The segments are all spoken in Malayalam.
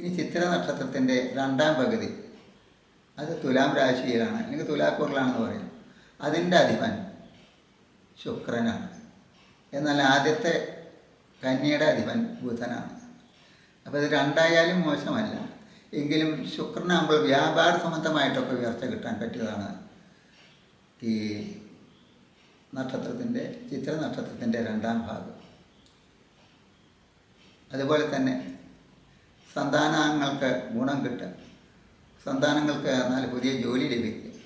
ഈ ചിത്ര നക്ഷത്രത്തിന്റെ രണ്ടാം പകുതി. അത് തുലാം രാശിയിലാണ്. അല്ലെങ്കിൽ തുലാക്കൂറിലാണെന്ന് പറയും. അതിന്റെ അധിപൻ ശുക്രനാണ്. എന്നാൽ ആദ്യത്തെ കന്യയുടെ അധിപൻ ബുധനാണ്. അപ്പോൾ ഇത് രണ്ടായാലും മോശമല്ല. എങ്കിലും ശുക്രനാകുമ്പോൾ വ്യാപാര സംബന്ധമായിട്ടൊക്കെ ഉയർച്ച കിട്ടാൻ പറ്റിയതാണ് ഈ നക്ഷത്രത്തിന്റെ ചിത്ര നക്ഷത്രത്തിന്റെ രണ്ടാം ഭാഗം. അതുപോലെ തന്നെ സന്താനങ്ങൾക്ക് ഗുണം കിട്ടുക. സന്താനങ്ങൾക്ക് എന്നാൽ പുതിയ ജോലി ലഭിക്കുക.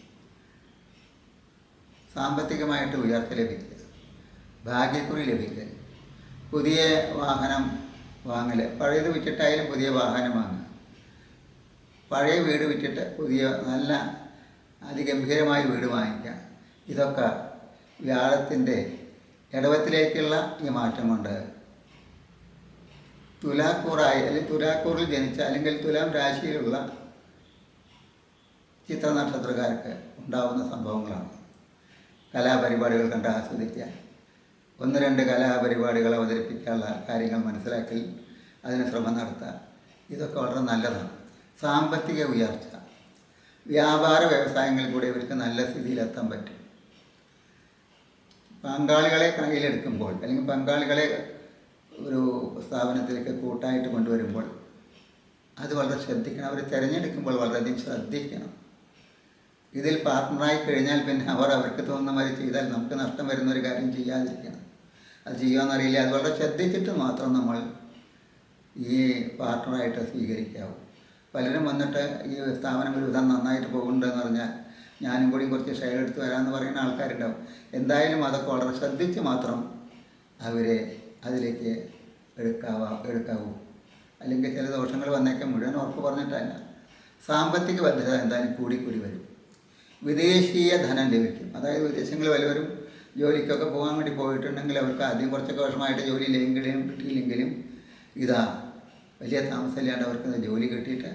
സാമ്പത്തികമായിട്ട് ഉയർച്ച ലഭിക്കുക. ഭാഗ്യക്കുറി ലഭിക്കുക. പുതിയ വാഹനം വാങ്ങൽ പഴയത് വിറ്റിട്ടായാലും പുതിയ വാഹനം വാങ്ങുക. പഴയ വീട് വിറ്റിട്ട് പുതിയ നല്ല അതിഗംഭീരമായ വീട് വാങ്ങിക്കുക. ഇതൊക്കെ വ്യാഴത്തിന്റെ ഇടവത്തിലേക്കുള്ള ഈ മാറ്റം കൊണ്ട് തുലാക്കൂറായി അല്ലെങ്കിൽ തുലാക്കൂറിൽ ജനിച്ച അല്ലെങ്കിൽ തുലാം രാശിയിലുള്ള ചിത്ര നക്ഷത്രക്കാർക്ക് ഉണ്ടാവുന്ന സംഭവങ്ങളാണ്. കലാപരിപാടികൾ കണ്ട് ആസ്വദിക്കുക. ഒന്ന് രണ്ട് കലാപരിപാടികൾ അവതരിപ്പിക്കാനുള്ള കാര്യങ്ങൾ മനസ്സിലാക്കി അതിന് ശ്രമം നടത്തുക. ഇതൊക്കെ വളരെ നല്ലതാണ്. സാമ്പത്തിക ഉയർച്ച. വ്യാപാര വ്യവസായങ്ങളിൽ കൂടെ ഇവർക്ക് നല്ല സ്ഥിതിയിലെത്താൻ പറ്റും. പങ്കാളികളെ കയ്യിലെടുക്കുമ്പോൾ അല്ലെങ്കിൽ പങ്കാളികളെ ഒരു സ്ഥാപനത്തിലേക്ക് കൂട്ടായിട്ട് കൊണ്ടുവരുമ്പോൾ അത് വളരെ ശ്രദ്ധിക്കണം. അവർ തിരഞ്ഞെടുക്കുമ്പോൾ വളരെയധികം ശ്രദ്ധിക്കണം. ഇതിൽ പാർട്ട്ണറായി കഴിഞ്ഞാൽ പിന്നെ അവർ അവർക്ക് തോന്നുന്ന മാതിരി ചെയ്താൽ നമുക്ക് നഷ്ടം വരുന്ന ഒരു കാര്യം ചെയ്യാതിരിക്കണം. അത് ചെയ്യുമെന്നറിയില്ല അത് വളരെ ശ്രദ്ധിച്ചിട്ട് മാത്രം നമ്മൾ ഈ പാർട്ട്ണറായിട്ട് സ്വീകരിക്കാവൂ. പലരും വന്നിട്ട് ഈ സ്ഥാപനം ഒരു വിധം നന്നായിട്ട് പോകുന്നുണ്ടെന്ന് പറഞ്ഞാൽ ഞാനും കൂടി കുറച്ച് ഷെയർ എടുത്ത് വരാമെന്ന് പറയുന്ന ആൾക്കാരുണ്ടാവും. എന്തായാലും അതൊക്കെ വളരെ ശ്രദ്ധിച്ച് മാത്രം അവരെ അതിലേക്ക് എടുക്കാവാ എടുക്കാവൂ. അല്ലെങ്കിൽ ചില ദോഷങ്ങൾ വന്നേക്കാൻ മുഴുവൻ ഉറപ്പ് പറഞ്ഞിട്ടല്ല. സാമ്പത്തിക ഭദ്രത എന്തായാലും കൂടിക്കൂടി വരും. വിദേശീയ ധനം ലഭിക്കും. അതായത് വിദേശങ്ങളിൽ വല്ലവരും ജോലിക്കൊക്കെ പോകാൻ വേണ്ടി പോയിട്ടുണ്ടെങ്കിൽ അവർക്ക് ആദ്യം കുറച്ചൊക്കെ വർഷമായിട്ട് ജോലി ഇല്ലെങ്കിലും കിട്ടിയില്ലെങ്കിലും ഇതാ വലിയ താമസമില്ലാണ്ട് അവർക്ക് ജോലി കിട്ടിയിട്ട്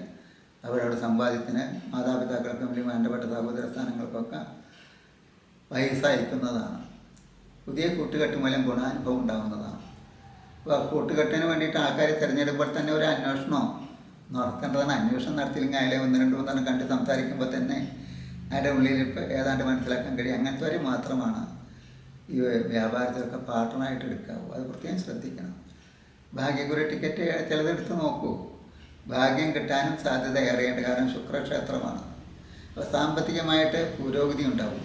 അവരവിടെ സമ്പാദ്യത്തിന് മാതാപിതാക്കൾക്കും അല്ലെങ്കിൽ വേണ്ടപ്പെട്ട സഹോദര സ്ഥാനങ്ങൾക്കൊക്കെ പൈസ അയക്കുന്നതാണ്. പുതിയ കൂട്ടുകെട്ട് മൂലം ഗുണാനുഭവം ഉണ്ടാകുന്നതാണ് കൂട്ടുകെട്ടിന് വേണ്ടിയിട്ട് ആൾക്കാരെ തിരഞ്ഞെടുക്കുമ്പോൾ തന്നെ ഒരു അന്വേഷണം നടത്തേണ്ടതാണ് അന്വേഷണം നടത്തിയില്ലെങ്കിൽ അയാളെ ഒന്ന് രണ്ട് മൂന്നെണ്ണം കണ്ട് സംസാരിക്കുമ്പോൾ തന്നെ അയാളുടെ ഉള്ളിൽ ഇപ്പോൾ ഏതാണ്ട് മനസ്സിലാക്കാൻ കഴിയും. അങ്ങനത്തെ ഒരു മാത്രമാണ് ഈ വ്യാപാരത്തിലൊക്കെ പാർട്ട്ണറായിട്ട് എടുക്കാവൂ. അത് പ്രത്യേകം ശ്രദ്ധിക്കണം. ഭാഗ്യക്കുറി ടിക്കറ്റ് ചിലതെടുത്ത് നോക്കൂ. ഭാഗ്യം കിട്ടാനും സാധ്യത ഏറെയുണ്ട്. കാരണം ശുക്രക്ഷേത്രമാണ്. അപ്പോൾ സാമ്പത്തികമായിട്ട് പുരോഗതി ഉണ്ടാവും.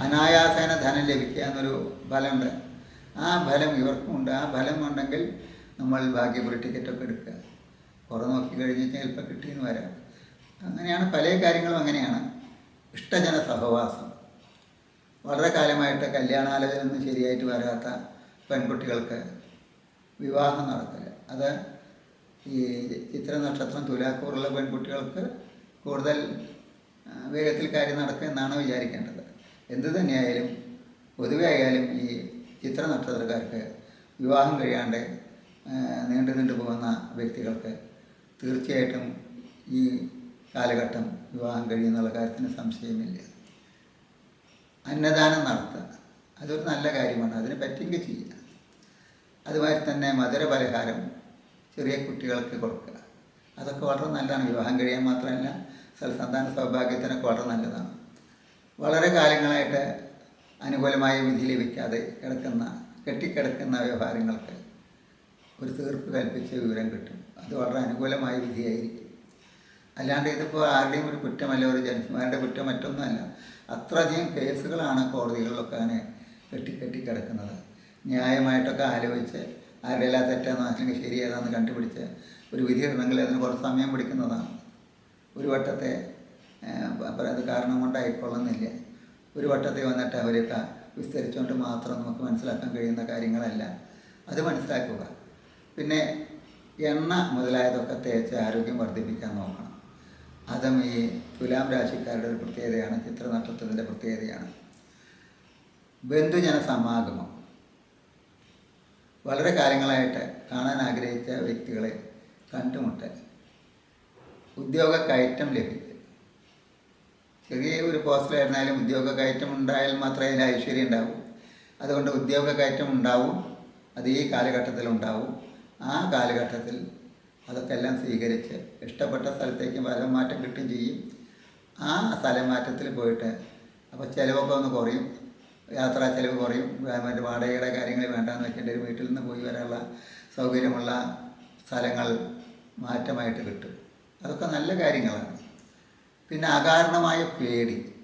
അനായാസേന ധനം ലഭിക്കുക എന്നൊരു ഫലമുണ്ട്. ആ ഫലം ഇവർക്കുമുണ്ട്. ആ ഫലം ഉണ്ടെങ്കിൽ നമ്മൾ ഭാഗ്യക്കുറി ടിക്കറ്റൊക്കെ എടുക്കുക. കുറേ നോക്കി കഴിഞ്ഞ് ചിലപ്പോൾ കിട്ടിയെന്ന് വരാം. അങ്ങനെയാണ് പല കാര്യങ്ങളും അങ്ങനെയാണ്. ഇഷ്ടജന സഹവാസം. വളരെ കാലമായിട്ട് കല്യാണാലോചനയൊന്നും ശരിയായിട്ട് വരാത്ത പെൺകുട്ടികൾക്ക് വിവാഹം നടക്കൽ അത് ഈ ചിത്ര നക്ഷത്രം തുലാക്കൂറുള്ള പെൺകുട്ടികൾക്ക് കൂടുതൽ വേഗത്തിൽ കാര്യം നടക്കുക എന്നാണ് വിചാരിക്കേണ്ടത്. എന്ത് തന്നെയായാലും പൊതുവെ ആയാലും ഈ ചിത്ര നക്ഷത്രക്കാർക്ക് വിവാഹം കഴിയാണ്ട് നീണ്ടു നീണ്ടു പോകുന്ന വ്യക്തികൾക്ക് തീർച്ചയായിട്ടും ഈ കാലഘട്ടം വിവാഹം കഴിയുന്നുള്ള കാര്യത്തിന് സംശയമില്ല. അന്നദാനം നടത്തുക. അതൊരു നല്ല കാര്യമാണ്. അതിനെ പറ്റിയെങ്കിൽ ചെയ്യുക അതുമാതിരി തന്നെ മധുര പലഹാരം ചെറിയ കുട്ടികൾക്ക് കൊടുക്കുക. അതൊക്കെ വളരെ നല്ലതാണ്. വിവാഹം കഴിയാൻ മാത്രമല്ല സൽസന്താന സൗഭാഗ്യത്തിനൊക്കെ വളരെ നല്ലതാണ്. വളരെ കാലങ്ങളായിട്ട് അനുകൂലമായ വിധി ലഭിക്കാതെ കിടക്കുന്ന കെട്ടിക്കിടക്കുന്ന വ്യവഹാരങ്ങൾക്ക് ഒരു തീർപ്പ് കൽപ്പിച്ച വിവരം കിട്ടും. അത് വളരെ അനുകൂലമായ വിധിയായിരിക്കും. അല്ലാണ്ട് ഇതിപ്പോൾ ആരുടെയും ഒരു കുറ്റമല്ല ഒരു ജഡ്ജിമാരുടെ കുറ്റം മറ്റൊന്നുമല്ല. അത്രയധികം കേസുകളാണ് കോടതികളിലൊക്കെ അങ്ങനെ കെട്ടി കെട്ടി കിടക്കുന്നത്. ന്യായമായിട്ടൊക്കെ ആലോചിച്ച് ആരുടെ എല്ലാ തെറ്റാന്ന് അല്ലെങ്കിൽ ശരി ഏതാന്ന് കണ്ടുപിടിച്ച് ഒരു വിധി ഇടണമെങ്കിൽ അതിന് കുറച്ച് സമയം പിടിക്കുന്നതാണ്. ഒരു വട്ടത്തെ അത് കാരണം കൊണ്ടായിക്കൊള്ളുന്നില്ല. ഒരു വട്ടത്തിൽ വന്നിട്ട് അവരൊക്കെ വിസ്തരിച്ചുകൊണ്ട് മാത്രം നമുക്ക് മനസ്സിലാക്കാൻ കഴിയുന്ന കാര്യങ്ങളല്ല. അത് മനസ്സിലാക്കുക. പിന്നെ എണ്ണ മുതലായതൊക്കെ തേച്ച് ആരോഗ്യം വർദ്ധിപ്പിക്കാൻ നോക്കണം. അതും ഈ തുലാം രാശിക്കാരുടെ ഒരു പ്രത്യേകതയാണ് ചിത്രനക്ഷത്രത്തിന്റെ പ്രത്യേകതയാണ്. ബന്ധുജന സമാഗമം വളരെ കാലങ്ങളായിട്ട് കാണാൻ ആഗ്രഹിച്ച വ്യക്തികളെ കണ്ടുമുട്ടൽ. ഉദ്യോഗ കയറ്റം ലഭിക്കും. ചെറിയ ഒരു പോസ്റ്റിലായിരുന്നാലും ഉദ്യോഗ കയറ്റം ഉണ്ടായാൽ മാത്രമേ അതിന് ഐശ്വര്യം ഉണ്ടാവൂ. അതുകൊണ്ട് ഉദ്യോഗ കയറ്റം ഉണ്ടാവും അത് ഈ കാലഘട്ടത്തിൽ ഉണ്ടാവും. ആ കാലഘട്ടത്തിൽ അതൊക്കെ എല്ലാം സ്വീകരിച്ച് ഇഷ്ടപ്പെട്ട സ്ഥലത്തേക്ക് സ്ഥലം മാറ്റം കിട്ടുകയും ചെയ്യും. ആ സ്ഥലമാറ്റത്തിൽ പോയിട്ട് അപ്പോൾ ചിലവൊക്കെ ഒന്ന് കുറയും. യാത്രാ ചിലവ് കുറയും. മറ്റേ വാടകയുടെ കാര്യങ്ങൾ വേണ്ടാന്ന് വെക്കേണ്ട ഒരു വീട്ടിൽ നിന്ന് പോയി വരാനുള്ള സൗകര്യമുള്ള സ്ഥലങ്ങൾ മാറ്റമായിട്ട് കിട്ടും. അതൊക്കെ നല്ല കാര്യങ്ങളാണ്. പിന്നെ അകാരണമായ പേടി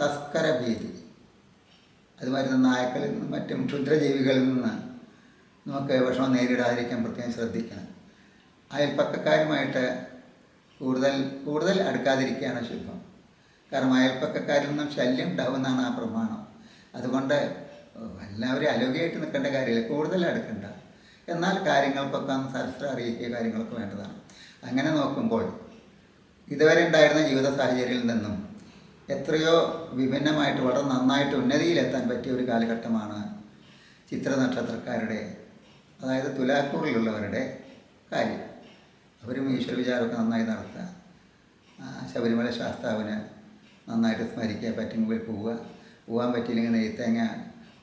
തസ്കര ഭീതി. അത് വരുന്ന നായ്ക്കളിൽ നിന്നും മറ്റും ക്ഷുദ്രജീവികളിൽ നിന്ന് നമുക്ക് വിഷമം നേരിടാതിരിക്കാൻ പ്രത്യേകം ശ്രദ്ധിക്കണം. അയൽപ്പക്കക്കാരുമായിട്ട് കൂടുതൽ കൂടുതൽ അടുക്കാതിരിക്കുകയാണ് ശുഭം. കാരണം അയൽപ്പക്കക്കാരിൽ നിന്നും ശല്യം ഉണ്ടാവുമെന്നാണ് ആ പ്രമാണം. അതുകൊണ്ട് എല്ലാവരും അലോഗ്യമായിട്ട് നിൽക്കേണ്ട കാര്യമില്ല. കൂടുതൽ അടുക്കണ്ട. എന്നാൽ കാര്യങ്ങൾക്കൊക്കെ ഒന്ന് സരസ്വരം അറിയിക്കുക കാര്യങ്ങളൊക്കെ വേണ്ടതാണ്. അങ്ങനെ നോക്കുമ്പോൾ ഇതുവരെ ഉണ്ടായിരുന്ന ജീവിത സാഹചര്യത്തിൽ നിന്നും എത്രയോ വിഭിന്നമായിട്ട് വളരെ നന്നായിട്ട് ഉന്നതിയിലെത്താൻ പറ്റിയ ഒരു കാലഘട്ടമാണ് ചിത്ര നക്ഷത്രക്കാരുടെ അതായത് തുലാക്കൂറിലുള്ളവരുടെ കാര്യം. അവരും ഈശ്വര വിചാരമൊക്കെ നന്നായി നടത്തുക. ശബരിമല ശാസ്താവിന് നന്നായിട്ട് സ്മരിക്കുക പറ്റുമെങ്കിൽ പോവുക പോകാൻ പറ്റിയില്ലെങ്കിൽ നെയ്ത്തേങ്ങ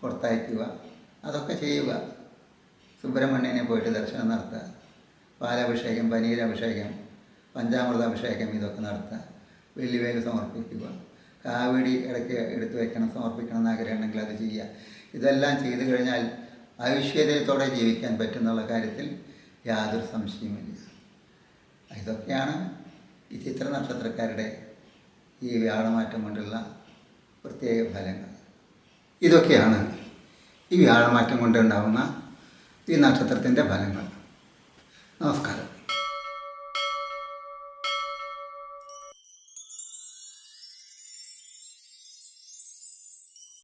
പുറത്തയക്കുക അതൊക്കെ ചെയ്യുക. സുബ്രഹ്മണ്യനെ പോയിട്ട് ദർശനം നടത്തുക. പാലഭിഷേകം പനീരഭിഷേകം പഞ്ചാമൃത അഭിഷേകം ഇതൊക്കെ നടത്തുക. വെള്ളിവേൽ സമർപ്പിക്കുക. കാവടി ഇടയ്ക്ക് എടുത്തു വയ്ക്കണം സമർപ്പിക്കണം എന്നാഗ്രഹമുണ്ടെങ്കിൽ അത് ചെയ്യുക. ഇതെല്ലാം ചെയ്തു കഴിഞ്ഞാൽ ഐശ്വര്യത്തോടെ ജീവിക്കാൻ പറ്റുന്നുള്ള കാര്യത്തിൽ യാതൊരു സംശയവുമില്ല ഇതൊക്കെയാണ് ഈ ചിത്ര നക്ഷത്രക്കാരുടെ ഈ വ്യാഴമാറ്റം കൊണ്ടുള്ള പ്രത്യേക ഫലങ്ങൾ. ഇതൊക്കെയാണ് ഈ വ്യാഴമാറ്റം കൊണ്ടുണ്ടാകുന്ന ഈ നക്ഷത്രത്തിന്റെ ഫലങ്ങൾ. നമസ്കാരം.